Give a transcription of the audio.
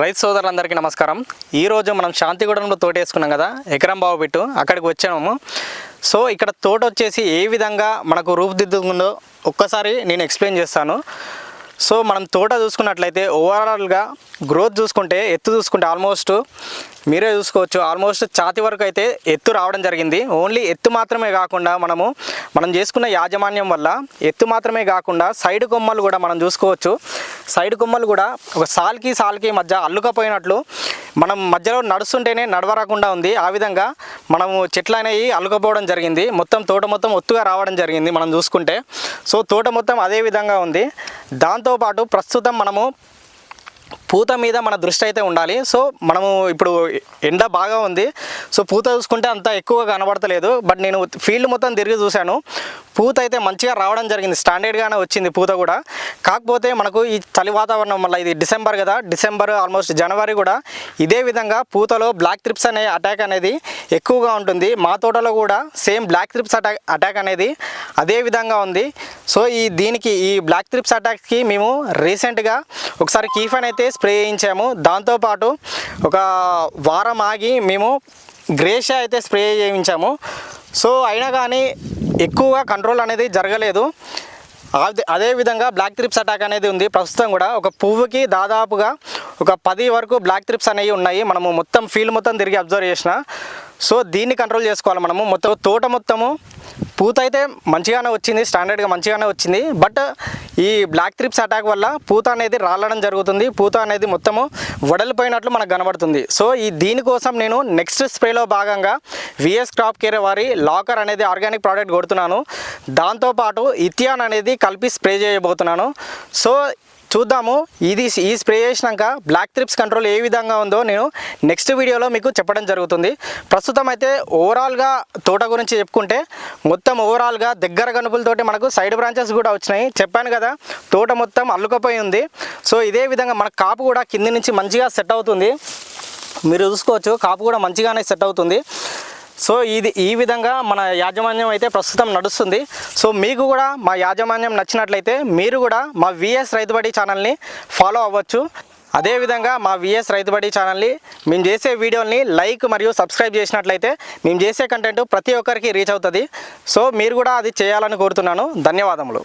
రైతు సోదరులందరికీ నమస్కారం. ఈరోజు మనం శాంతిగూడెంలో తోట వేసుకున్నాం కదా ఎకరం బావు పెట్టు అక్కడికి వచ్చాము. సో ఇక్కడ తోట వచ్చేసి ఏ విధంగా మనకు రూపుదిద్దుకుందో ఒక్కసారి నేను ఎక్స్ప్లెయిన్ చేస్తాను. సో మనం తోట చూసుకున్నట్లయితే ఓవరాల్గా గ్రోత్ చూసుకుంటే ఎత్తు చూసుకుంటే ఆల్మోస్ట్ మీరే చూసుకోవచ్చు. ఆల్మోస్ట్ ఛాతి వరకు అయితే ఎత్తు రావడం జరిగింది. ఓన్లీ ఎత్తు మాత్రమే కాకుండా మనము మనం చేసుకున్న యాజమాన్యం వల్ల ఎత్తు మాత్రమే కాకుండా సైడ్ కొమ్మలు కూడా మనం చూసుకోవచ్చు. సైడ్ కొమ్మలు కూడా ఒక సాల్కి సాల్కి మధ్య అల్లుకపోయినట్లు మనం మధ్యలో నడుస్తుంటేనే నడవరాకుండా ఉంది. ఆ విధంగా మనము చెట్లు అనేవి అల్లుకపోవడం జరిగింది. మొత్తం తోట మొత్తం ఒత్తుగా రావడం జరిగింది మనం చూసుకుంటే. సో తోట మొత్తం అదే విధంగా ఉంది. దాంతోపాటు ప్రస్తుతం మనము పూత మీద మన దృష్టి అయితే ఉండాలి. సో మనము ఇప్పుడు ఎండ బాగా ఉంది. సో పూత చూసుకుంటే అంత ఎక్కువ కనబడతలేదు. బట్ నేను ఫీల్డ్ మొత్తం తిరిగి చూశాను. పూత అయితే మంచిగా రావడం జరిగింది. స్టాండర్డ్గానే వచ్చింది పూత కూడా. కాకపోతే మనకు ఈ చలి వాతావరణం వల్ల ఇది డిసెంబర్ కదా. డిసెంబర్ ఆల్మోస్ట్ జనవరి కూడా ఇదే విధంగా పూతలో బ్లాక్ త్రిప్స్ అనే అటాక్ అనేది ఎక్కువగా ఉంటుంది. మా తోటలో కూడా same black thrips attack attack అనేది అదే విధంగా ఉంది. సో ఈ దీనికి ఈ బ్లాక్ త్రిప్స్ అటాక్కి మేము రీసెంట్గా ఒకసారి కీఫన్ అయితే స్ప్రే చేయించాము. దాంతోపాటు ఒక వారం ఆగి మేము గ్రేషియా అయితే స్ప్రే చేయించాము. సో అయినా కానీ ఎక్కువగా కంట్రోల్ అనేది జరగలేదు. అదే అదేవిధంగా బ్లాక్ త్రిప్స్ అటాక్ అనేది ఉంది. ప్రస్తుతం కూడా ఒక పువ్వుకి దాదాపుగా ఒక పది వరకు బ్లాక్ త్రిప్స్ అనేవి ఉన్నాయి. మనము మొత్తం ఫీల్డ్ మొత్తం తిరిగి అబ్జర్వ్ చేసిన. సో దీన్ని కంట్రోల్ చేసుకోవాలి మనము. మొత్తం తోట మొత్తము పూత అయితే మంచిగానే వచ్చింది. స్టాండర్డ్గా మంచిగానే వచ్చింది. బట్ ఈ బ్లాక్ త్రిప్స్ అటాక్ వల్ల పూత అనేది రాలడం జరుగుతుంది. పూత అనేది మొత్తము వడలిపోయినట్లు మనకు కనబడుతుంది. సో ఈ దీనికోసం నేను నెక్స్ట్ స్ప్రేలో భాగంగా విఎస్ క్రాప్ కేర్ వారి లాకర్ అనేది ఆర్గానిక్ ప్రోడక్ట్ కొడుతున్నాను. దాంతోపాటు ఇథియాన్ అనేది కలిపి స్ప్రే చేయబోతున్నాను. సో చూద్దాము. ఇది ఈ స్ప్రే చేసినాక బ్లాక్ త్రిప్స్ కంట్రోల్ ఏ విధంగా ఉందో నేను నెక్స్ట్ వీడియోలో మీకు చెప్పడం జరుగుతుంది. ప్రస్తుతం అయితే ఓవరాల్గా తోట గురించి చెప్పుకుంటే మొత్తం ఓవరాల్గా దగ్గర గనుపులతోటి మనకు సైడ్ బ్రాంచెస్ కూడా వచ్చినాయి. చెప్పాను కదా తోట మొత్తం అల్లుకపోయి ఉంది. సో ఇదే విధంగా మన కాపు కూడా కింది నుంచి మంచిగా సెట్ అవుతుంది. మీరు చూసుకోవచ్చు కాపు కూడా మంచిగానే సెట్ అవుతుంది. సో ఇది ఈ విధంగా మన యాజమాన్యం అయితే ప్రస్తుతం నడుస్తుంది. సో మీకు కూడా మా యాజమాన్యం నచ్చినట్లయితే మీరు కూడా మా విఎస్ రైతుబడి ఛానల్ని ఫాలో అవ్వచ్చు. అదేవిధంగా మా విఎస్ రైతుబడి ఛానల్ని మేము చేసే వీడియోని లైక్ మరియు సబ్స్క్రైబ్ చేసినట్లయితే మేము చేసే కంటెంట్ ప్రతి ఒక్కరికి రీచ్ అవుతుంది. సో మీరు కూడా అది చేయాలని కోరుతున్నాను. ధన్యవాదములు.